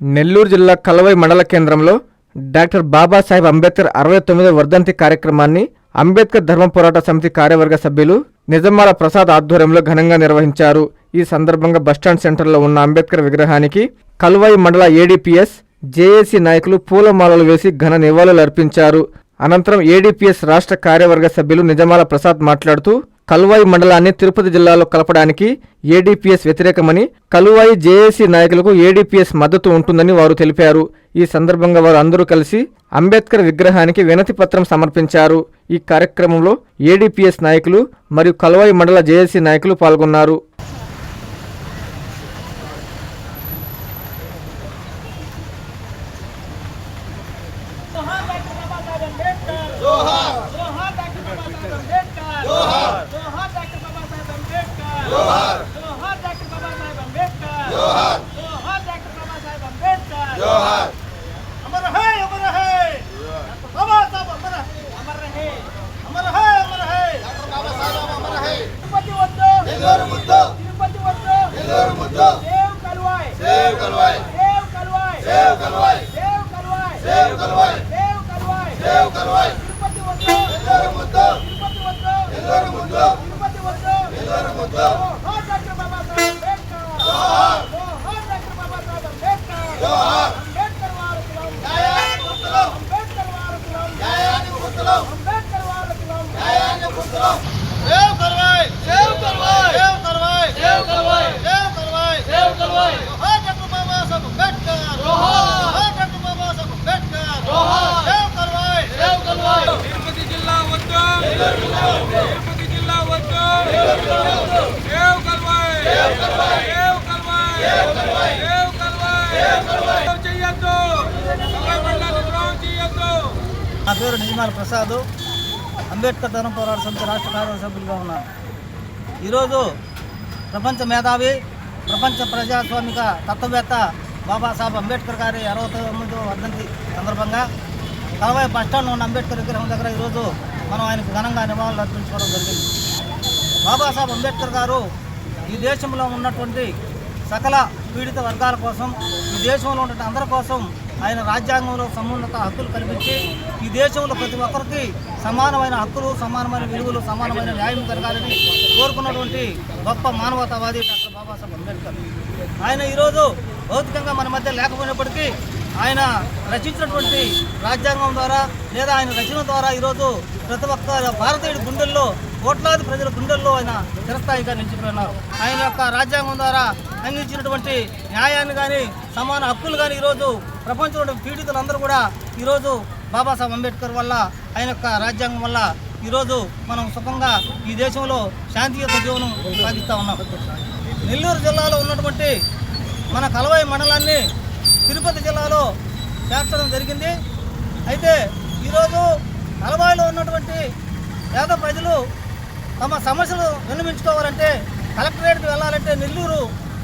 నెల్లూరు జిల్లా కలవై మండల కేంద్రంలో డాక్టర్ బాబాసాహెబ్ అంబేద్కర్ అరవై తొమ్మిదవ వర్ధంతి కార్యక్రమాన్ని అంబేద్కర్ ధర్మ పోరాట సమితి కార్యవర్గ సభ్యులు నిజమాల ప్రసాద్ ఆధ్వర్యంలో ఘనంగా నిర్వహించారు. ఈ సందర్భంగా బస్టాండ్ సెంటర్లో ఉన్న అంబేద్కర్ విగ్రహానికి కల్వాయి మండల ఏడీపీఎస్ జేఏసీ నాయకులు పూలమాలలు వేసి ఘన నివాళులు అర్పించారు. అనంతరం ఏడీపీఎస్ రాష్ట్ర కార్యవర్గ సభ్యులు నిజమాల ప్రసాద్ మాట్లాడుతూ కల్వాయి మండలాన్ని తిరుపతి జిల్లాలో కలపడానికి ఏడీపీఎస్ వ్యతిరేకమని కలువాయి జేఏసీ నాయకులకు ఏడీపీఎస్ మద్దతు ఉంటుందని వారు తెలిపారు. ఈ సందర్భంగా వారు అందరూ కలిసి అంబేద్కర్ విగ్రహానికి వినతి పత్రం సమర్పించారు. ఈ కార్యక్రమంలో ఏడీపీఎస్ నాయకులు మరియు కల్వాయి మండల జేఏసీ నాయకులు పాల్గొన్నారు. ಎಲ್ಲರೂ ಮುದ್ದ ಎಲ್ಲರೂ ಮುದ್ದ save Kalvai save Kalvai save Kalvai save Kalvai ಎಲ್ಲರೂ ಮುದ್ದ ಎಲ್ಲರೂ ಮುದ್ದ ಎಲ್ಲರೂ ಮುದ್ದ అంబేద్కర్ వారసులం న్యాయాన్ని పొందలం అంబేద్కర్ వారసులం న్యాయాన్ని పొందలం తిరుపతి జిల్లా వద్దు తిరుపతి జిల్లా వద్దు. Save Kalvai save Kalvai save Kalvai save Kalvai చెయ్యొద్దు కల్వాయ్ ద్రోహం చెయ్యొద్దు నా పేరు నిజమాల ప్రసాద్. అంబేద్కర్ ధర్మ పోరాట సమితి రాష్ట్ర కార్యవర్గ సభ్యులుగా ఉన్నాను. ఈరోజు ప్రపంచ మేధావి ప్రపంచ ప్రజాస్వామిక తత్వవేత్త బాబాసాహెబ్ అంబేద్కర్ గారి అరవై తొమ్మిదో వర్ధంతి సందర్భంగా కలవాయి బస్టాండ్ ఉన్న అంబేద్కర్ విగ్రహం దగ్గర ఈరోజు మనం ఆయనకు ఘనంగా నివాళులు అర్పించుకోవడం జరిగింది. బాబాసాహెబ్ అంబేద్కర్ గారు ఈ దేశంలో ఉన్నటువంటి సకల పీడిత వర్గాల కోసం ఈ దేశంలో ఉన్న అందరి కోసం ఆయన రాజ్యాంగంలో సమున్నత హక్కులు కల్పించి ఈ దేశంలో ప్రతి ఒక్కరికి సమానమైన హక్కులు సమానమైన విలువలు సమానమైన న్యాయం జరగాలని కోరుకున్నటువంటి గొప్ప మానవతావాది డాక్టర్ బాబాసాహెబ్ అంబేద్కర్. ఆయన ఈరోజు భౌతికంగా మన మధ్య లేకపోయినప్పటికీ ఆయన రచించినటువంటి రాజ్యాంగం ద్వారా లేదా ఆయన రచన ద్వారా ఈరోజు ప్రతి ఒక్క భారతీయుడి గుండెల్లో కోట్లాది ప్రజల గుండెల్లో ఆయన చిరస్థాయిగా నిలిచిపోయినారు. ఆయన యొక్క రాజ్యాంగం ద్వారా అందించినటువంటి న్యాయాన్ని కానీ సమాన హక్కులు కానీ ఈరోజు ప్రపంచంలో పీడితులందరూ కూడా ఈరోజు బాబాసాహెబ్ అంబేద్కర్ వల్ల ఆయన యొక్క రాజ్యాంగం వల్ల ఈరోజు మనం సుఖంగా ఈ దేశంలో శాంతియుత జీవనం సాగిస్తూ ఉన్నాం. నెల్లూరు జిల్లాలో ఉన్నటువంటి మన కలవాయి మండలాన్ని తిరుపతి జిల్లాలో చేర్చడం జరిగింది. అయితే ఈరోజు కలవాయిలో ఉన్నటువంటి పేద ప్రజలు తమ సమస్యలు విన్నవించుకోవాలంటే కలెక్టరేట్కి వెళ్ళాలంటే నెల్లూరు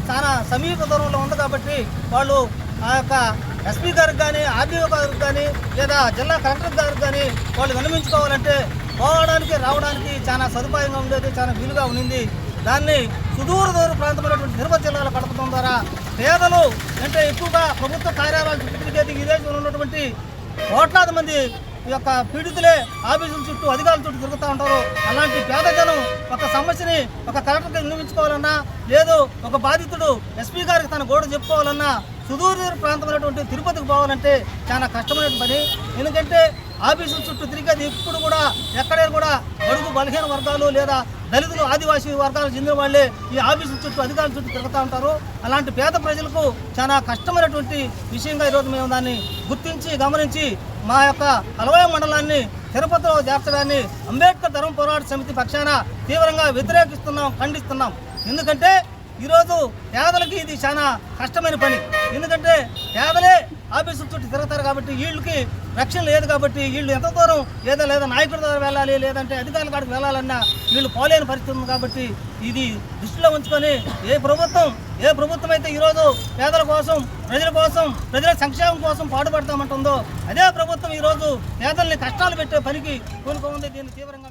చాలా సమీప దూరంలో ఉంది కాబట్టి వాళ్ళు ఆ యొక్క ఎస్పీ గారికి కానీ ఆర్డీఓ గారికి కానీ లేదా జిల్లా కలెక్టర్ గారికి కానీ వాళ్ళు విన్నవించుకోవాలంటే పోవడానికి రావడానికి చాలా సదుపాయంగా ఉండేది చాలా వీలుగా ఉండింది. దాన్ని సుదూర దూర ప్రాంతమైనటువంటి తిరుపతి జిల్లాలో కడపడం ద్వారా పేదలు అంటే ఎక్కువగా ప్రభుత్వ కార్యాలయాలు చుట్టూ తిరిగేది ఈ దేశంలో ఉన్నటువంటి కోట్లాది మంది ఈ యొక్క పీడితులే ఆఫీసుల చుట్టూ అధికారుల చుట్టూ తిరుగుతూ ఉంటారు. అలాంటి పేద జనం ఒక సమస్యని ఒక కలెక్టర్కి విన్నవించుకోవాలన్నా లేదు ఒక బాధితుడు ఎస్పీ గారికి తన గోడ చెప్పుకోవాలన్నా సుదూర ప్రాంతమైనటువంటి తిరుపతికి పోవాలంటే చాలా కష్టమైన పని. ఎందుకంటే ఆఫీసుల చుట్టూ తిరిగేది ఇప్పుడు కూడా ఎక్కడైనా కూడా బడుగు బలహీన వర్గాలు లేదా దళితులు ఆదివాసీ వర్గాలకు చెందిన వాళ్ళే ఈ ఆఫీసుల చుట్టూ అధికారుల చుట్టూ తిరుగుతూ ఉంటారు. అలాంటి పేద ప్రజలకు చాలా కష్టమైనటువంటి విషయంగా ఈరోజు మేము దాన్ని గుర్తించి గమనించి మా యొక్క కలవయ మండలాన్ని తిరుపతిలో చేర్చడాన్ని అంబేద్కర్ ధర్మ పోరాట సమితి పక్షాన తీవ్రంగా వ్యతిరేకిస్తున్నాం ఖండిస్తున్నాం. ఎందుకంటే ఈరోజు పేదలకి ఇది చాలా కష్టమైన పని. ఎందుకంటే పేదలే ఆఫీసులతో తిరుగుతారు కాబట్టి వీళ్ళకి రక్షణ లేదు కాబట్టి వీళ్ళు ఎంత దూరం ఏదో లేదా నాయకుడి ద్వారా వెళ్ళాలి లేదంటే అధికారుల కాడికి వెళ్ళాలన్నా వీళ్ళు పోలేని పరిస్థితి ఉంది కాబట్టి ఇది దృష్టిలో ఉంచుకొని ఏ ప్రభుత్వం ఏ ప్రభుత్వం అయితే ఈరోజు పేదల కోసం ప్రజల కోసం ప్రజల సంక్షేమం కోసం పాటుపడతామంటుందో అదే ప్రభుత్వం ఈరోజు పేదల్ని కష్టాలు పెట్టే పనికి పూనుకోంది దీన్ని తీవ్రంగా